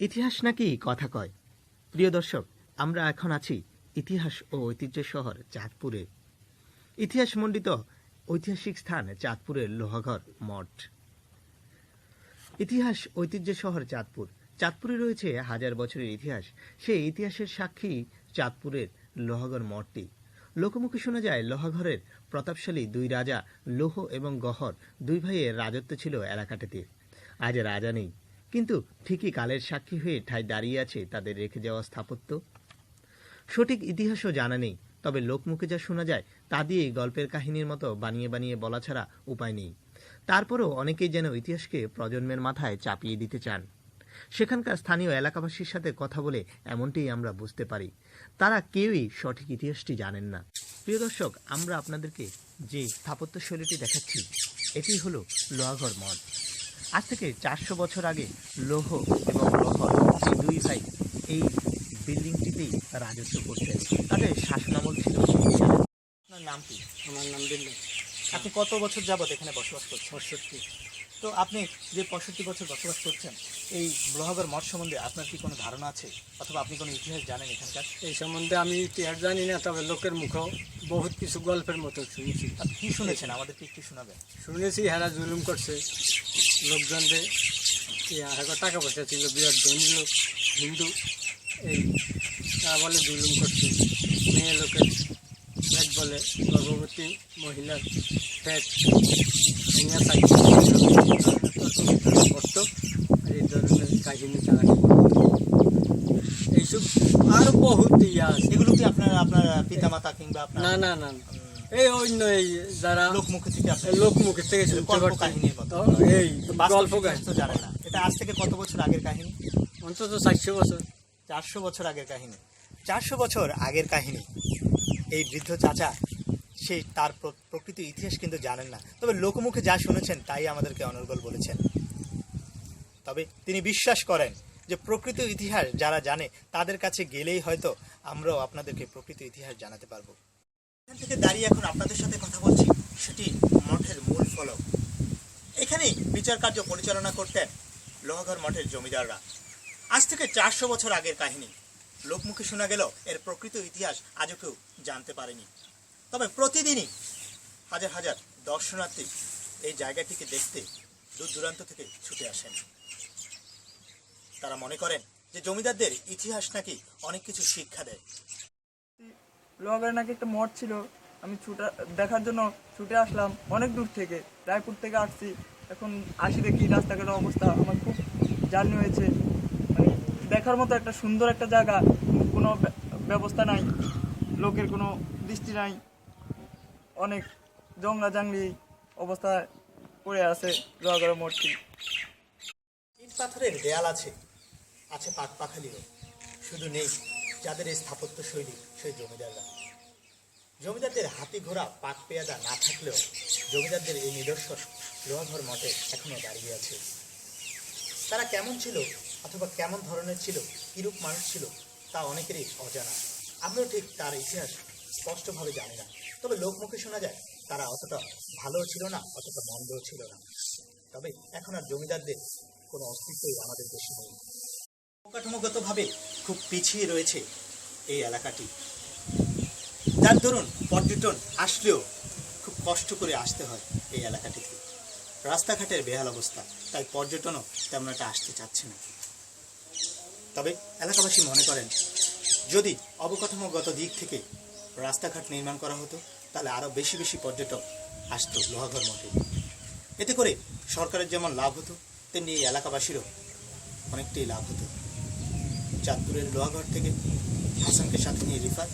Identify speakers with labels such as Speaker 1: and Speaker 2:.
Speaker 1: ইতিহাস নাকি কথা কয়? প্রিয় দর্শক, আমরা এখন আছি ইতিহাস ও ঐতিহ্য শহর চাঁদপুরে। ইতিহাস মণ্ডিত ঐতিহাসিক স্থান চাঁদপুরের লোহাঘর, মঠ। ইতিহাস ঐতিহ্য শহর চাঁদপুর। চাঁদপুরে রয়েছে হাজার বছরের ইতিহাস। সেই ইতিহাসের সাক্ষী চাঁদপুরের লোহাগড় মঠটি। লোকমুখে শোনা যায়, লোহাঘরের প্রতাপশালী দুই রাজা, লোহ এবং গহর দুই ভাইয়ের রাজত্ব ছিল এলাকাটিতে। আজ রাজা নেই। কিন্তু ঠিকই কালের সাক্ষী হয়ে ঠাই দাঁড়িয়ে আছে তাদের রেখে যাওয়া স্থাপত্য। সঠিক ইতিহাসও জানা নেই, তবে লোকমুখে যা শোনা যায়, তা দিয়ে গল্পের কাহিনীর মতো বানিয়ে বানিয়ে বলা ছাড়া উপায় নেই। তারপরেও অনেকেই যেন ইতিহাসকে প্রজন্মের মাথায় চাপিয়ে দিতে চান। সেখানকার স্থানীয় এলাকাবাসীর সাথে কথা বলে এমনটিই আমরা বুঝতে পারি। তারা কেউই সঠিক ইতিহাসটি জানেন না। প্রিয় দর্শক, আমরা আপনাদেরকে যে স্থাপত্য শৈলীটি দেখাচ্ছি, এটি হলো লোহাগড় মঠ। আজ থেকে চারশো বছর আগে লৌহ এবং লোহর দুই ভাই এই বিল্ডিংটিতেই রাজত্ব করতেন। তাদের শাসনামল ছিল আপনার নাম কি?
Speaker 2: আমার নাম দিল্লি
Speaker 1: আপনি কত বছর যাবত এখানে বসবাস করছেন?
Speaker 2: পঁয়ষট্টি।
Speaker 1: তো আপনি যে পঁয়ষট্টি বছর বসবাস করছেন এই লোহাগড় মঠ সম্বন্ধে আপনার কি কোনো ধারণা আছে? অথবা আপনি কোনো ইতিহাস জানেন এখানকার?
Speaker 2: এই সম্বন্ধে আমি ইতিহাস জানি না তবে লোকের মুখেও বহুত কিছু গল্পের মতো শুনেছি।
Speaker 1: আপনি কি শুনেছেন? আমাদেরকে একটু শোনাবেন।
Speaker 2: শুনেছি হেরা জুলুম করছে। লোকজনদের হাজার টাকা পয়সা ছিল বিরাট ধনী লোক হিন্দু এই তারা বলে জুলুম করছে। মেয়ে লোকের পেট বলে গর্ভবতী মহিলার পেট নিয়ে থাকতো করতো আর এই ধরনের কাহিনী তারা এইসব আরও বহুত ইয়ে আছে।
Speaker 1: এগুলো কি আপনার আপনার পিতামাতা কিংবা
Speaker 2: না না না না। এই অন্য এই যারা
Speaker 1: লোকমুখে থেকে আপনি
Speaker 2: লোকমুখের থেকে শুনতে।
Speaker 1: কাহিনীর মতো।
Speaker 2: তো এই গল্প কাহিনী।
Speaker 1: তো জানে না। এটা আজ থেকে কত বছর আগের কাহিনী?
Speaker 2: অন্তত চারশো বছর।
Speaker 1: চারশো বছর আগের কাহিনী। চারশো বছর আগের কাহিনী। এই বৃদ্ধ চাচা সেই তার প্র- প্রকৃত ইতিহাস কিন্তু জানেন না। তবে লোকমুখে যা শুনেছেন তাই আমাদেরকে অনর্গল বলেছেন। তবে তিনি বিশ্বাস করেন যে প্রকৃত ইতিহাস যারা জানে তাদের কাছে গেলেই হয়তো আমরাও আপনাদেরকে প্রকৃত ইতিহাস জানাতে পারব। এখান থেকে দাঁড়িয়ে এখন আপনাদের সাথে কথা বলছি। সেটি মঠের মূল ফলক। এখানেই বিচার কার্য পরিচালনা করতেন লোহাগড় মঠের জমিদাররা। আজ থেকে চারশো বছর আগের কাহিনী। লোকমুখে শোনা গেল, এর প্রকৃত ইতিহাস আজও কেউ জানতে পারেনি। তবে প্রতিদিনই হাজার হাজার দর্শনার্থী এই জায়গাটিকে দেখতে দূর দূরান্ত থেকে ছুটে আসেন। তারা মনে করেন যে জমিদারদের ইতিহাস নাকি অনেক কিছু শিক্ষা দেয়।
Speaker 3: লোহাগড়ে নাকি একটা মঠ ছিল। আমি ছুটা, দেখার জন্য ছুটে আসলাম, অনেক দূর থেকে। রায়পুর থেকে আসছি। এখন আসি দেখি রাস্তাঘাটের অবস্থা। আমার খুব জার্নি হয়েছে। মানে দেখার মতো একটা সুন্দর একটা জায়গা। কোনো ব্যবস্থা নাই। লোকের কোনো দৃষ্টি নাই। অনেক জংলা জাংলি অবস্থায় পড়ে আছে লোহাগড়ের মঠটি।
Speaker 1: ইট পাথরের দেয়াল আছে। আছে পাট পাখালিও শুধু নেই। যাদের এই স্থাপত্য শৈলী সেই জমিদাররা। জমিদারদের হাতি ঘোড়া পাক পেয়াদা না থাকলেও জমিদারদের এই নিদর্শন লোহাঘর মঠে এখনও দাঁড়িয়ে আছে। তারা কেমন ছিল অথবা কেমন ধরনের ছিল, কিরূপ মানুষ ছিল, তা অনেকেরই অজানা। আমরাও ঠিক তার ইতিহাস স্পষ্টভাবে জানি না। তবে লোকমুখে শোনা যায়, তারা অতটা ভালোও ছিল না, অতটা মন্দও ছিল না। তবে এখন আর জমিদারদের কোনো অস্তিত্বই আমাদের দেশে নেই। অবকাঠামোগতভাবে খুব পিছিয়ে রয়েছে এই এলাকাটি। যার দরুন পর্যটন আসলেও খুব কষ্ট করে আসতে হয় এই এলাকাটিতে রাস্তাঘাটের বেহাল অবস্থা, তাই পর্যটনও তেমন একটা আসতে চাচ্ছে না। তবে এলাকাবাসী মনে করেন, যদি অবকাঠামোগত দিক থেকে রাস্তাঘাট নির্মাণ করা হতো, তাহলে আরও বেশি বেশি পর্যটক আসতো লোহাঘর মঠে। এতে করে সরকারের যেমন লাভ হতো, তেমনি এই এলাকাবাসীরও অনেকটাই লাভ হতো। চাঁদপুরের লোহাঘর থেকে হাসানকে সাথে নিয়ে রিফাত।